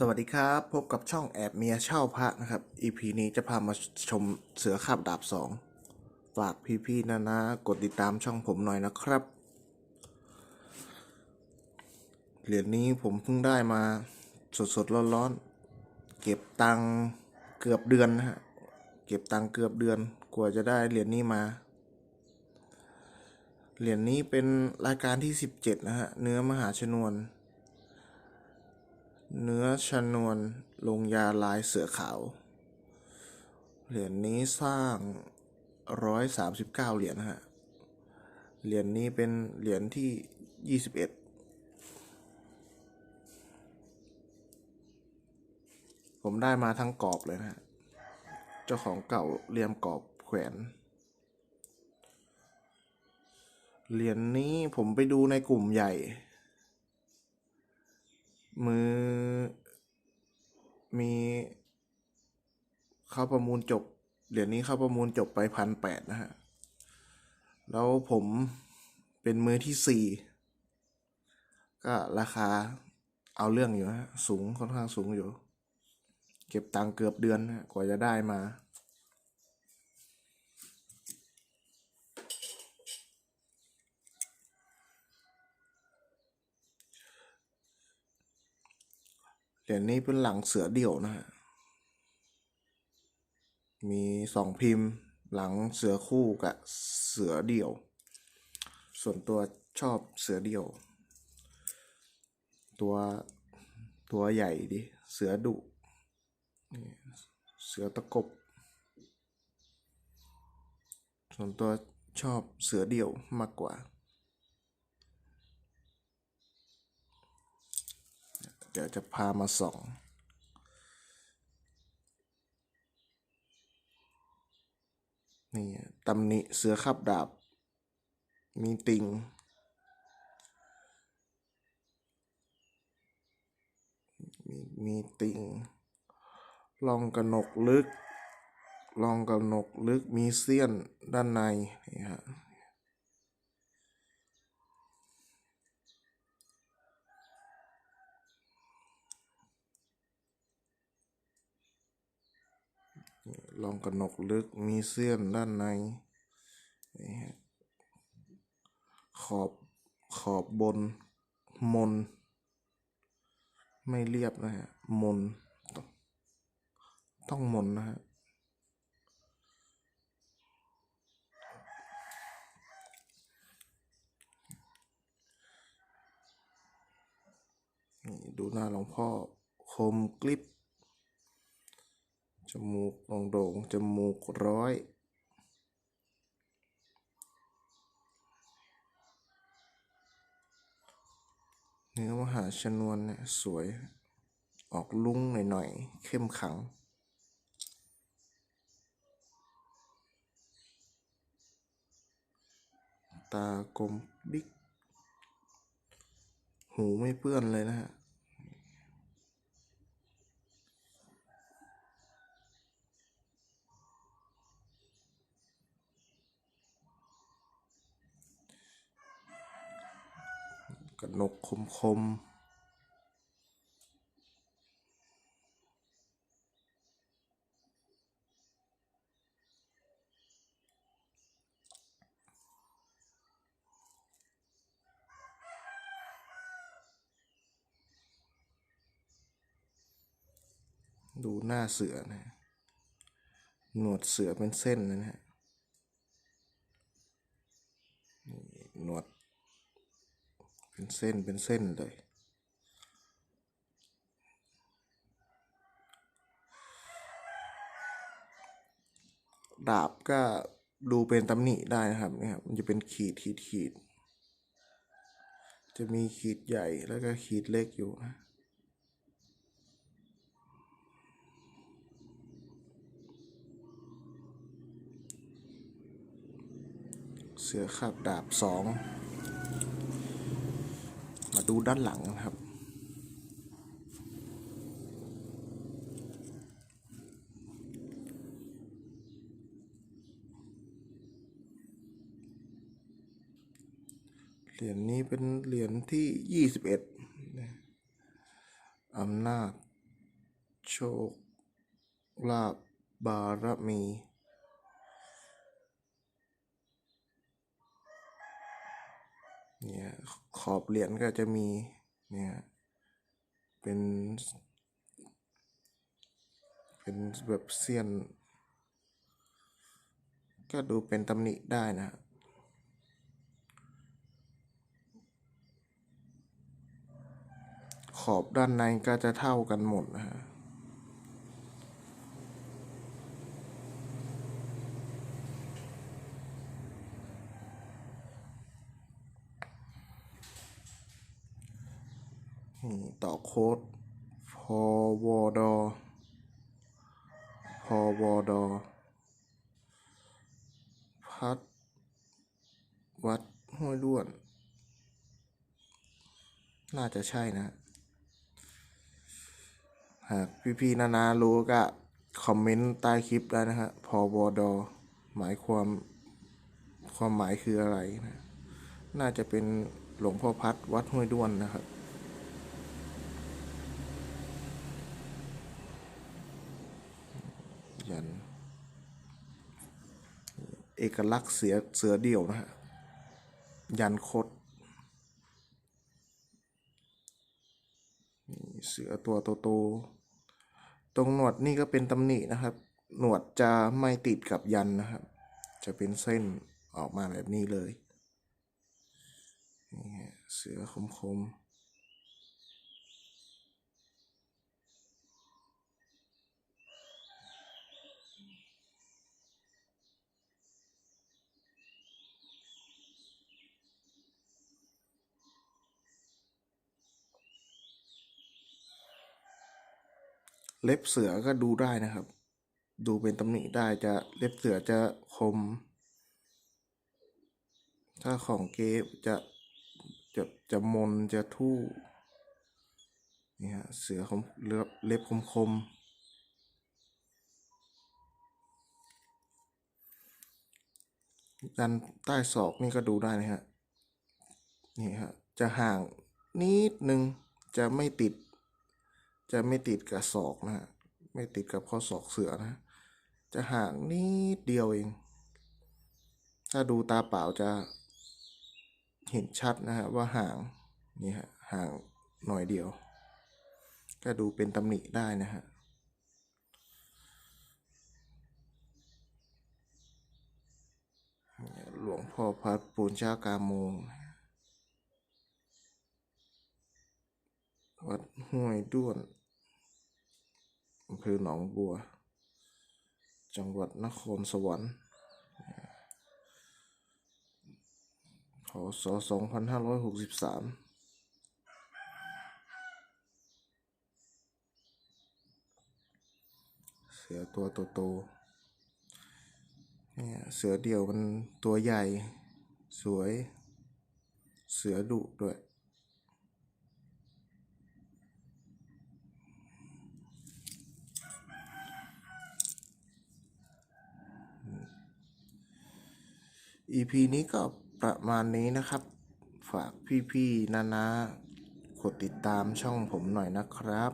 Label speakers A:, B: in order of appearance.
A: สวัสดีครับ พบกับช่องแอบเมียเช่าพระนะครับ EP นี้จะพามาชมเสือคาบดาบสองฝากพี่ๆนะนะกดติดตามช่องผมหน่อยนะครับ เหรียญนี้ผมเพิ่งได้มาสดๆร้อนๆ เก็บตังเกือบเดือนนะฮะ เก็บตังเกือบเดือน กว่าจะได้เหรียญนี้มา เหรียญนี้เป็นรายการที่ 17 นะฮะ เนื้อมหาชนวน เนื้อชนวนลงยาลายเสือขาว เหรียญนี้สร้างร้อยสามสิบเก้าเหรียญฮะ เหรียญนี้เป็นเหรียญที่ยี่สิบเอ็ดผมได้มาทั้งกรอบเลยนะฮะ เจ้าของเก่าเรียมกรอบแขวน เหรียญนี้ผมไปดูในกลุ่มใหญ่ มือ มีเข้าประมูลจบ เหรียญนี้เข้าประมูลจบไปพันแปดนะฮะ แล้วผมเป็นมือที่สี่ก็ราคาเอาเรื่องอยู่ฮะ สูงค่อนข้างสูงอยู่ เก็บตังค์เกือบเดือนนะกว่าจะได้มา เหรียญนี้เป็นหลังเสือเดี่ยวนะฮะ มีสองพิมพ์หลังเสือคู่กับเสือเดี่ยว ส่วนตัวชอบเสือเดี่ยว ตัวตัวใหญ่ดิ เสือดุ เสือตะกบ ส่วนตัวชอบเสือเดี่ยวมากกว่า ดี๋ยวจะพามาส่อง นี่ตำหนิเสือขับดาบ มีติงมีมีติงลองกระหนกลึก ลองกระหนกลึกมีเสี้ยนด้านในนี่ฮะ ลองกระหนกลึกมีเสี้ยนด้านในนี่ฮะขอบขอบบนมน ไม่เรียบนะฮะมน ต้องต้องมนนะฮะดูหน้าหลวงพ่อคมกลิบ มูกโด่งจมูกร้อยเนื้อมหาชนวนเนี่ยสวย ออกลุ้งหน่อยๆ เข้มขัง ตากลมบิ๊ก หูไม่เปื้อนเลยนะฮะ กระหนกคมคมดูหน้าเสือนะ หนวดเสือเป็นเส้นนะฮะนี่หนวด เป็นเส้นเป็นเส้นเลย ดาบก็ดูเป็นตำหนิได้นะครับเนี่ยครับมันจะเป็นขีดขีดขีด จะมีขีดใหญ่แล้วก็ขีดเล็กอยู่นะเสือขับดาบสอง ดูด้านหลังนะครับ เหรียญนี้เป็นเหรียญที่ยี่สิบเอ็ดอำนาจ โชค ลาบบารมี เนี่ยขอบเหรียญก็จะมีเนี่ยเป็นเป็นแบบเสี้ยน ก็ดูเป็นตำหนิได้นะขอบด้านในก็จะเท่ากันหมดนะฮะ ต่อโค้ดพอวอดอพอวอดอพัด วัดห้วยด้วน น่าจะใช่นะ หากพี่ๆนานารู้ก็ คอมเมนต์ใต้คลิปได้นะฮะพอวอดอหมายความความหมายคืออะไรนะ น่าจะเป็นหลวงพ่อพัดวัดห้วยด้วนนะครับ ยัน เอกลักษณ์เสือเสือเดี่ยวนะฮะยันคดเสือตัวโตๆตรงหนวดนี่ก็เป็นตำหนินะครับ หนวดจะไม่ติดกับยันนะครับ จะเป็นเส้นออกมาแบบนี้เลยนี่เสือคมๆ เล็บเสือก็ดูได้นะครับ ดูเป็นตำหนิได้จะเล็บเสือจะคม ถ้าของเกฟจะจะจะมนจะทู่นี่ฮะเสือคมเล็บเล็บคมคมดันใต้ศอกนี่ก็ดูได้นะฮะนี่ฮะจะห่างนิดนึงจะไม่ติด จะไม่ติดกับศอกนะฮะไม่ติดกับข้อศอกเสือนะ จะห่างนิดเดียวเอง ถ้าดูตาเปล่าจะเห็นชัดนะฮะว่าห่างนี่ฮะห่างหน่อยเดียว ก็ดูเป็นตำหนิได้นะฮะหลวงพ่อพัดปูนชากาโมงวัดห้วยด้วน อำเภอหนองบัว จังหวัดนครสวรรค์พศสองพันห้าร้อยหกสิบสามเสือตัวโตๆเนี่ยเสือเดี่ยวมันตัวใหญ่ สวย เสือดุด้วย EP นี้ก็ประมาณนี้นะครับ ฝากพี่ๆนานาๆกดติดตามช่องผมหน่อยนะครับ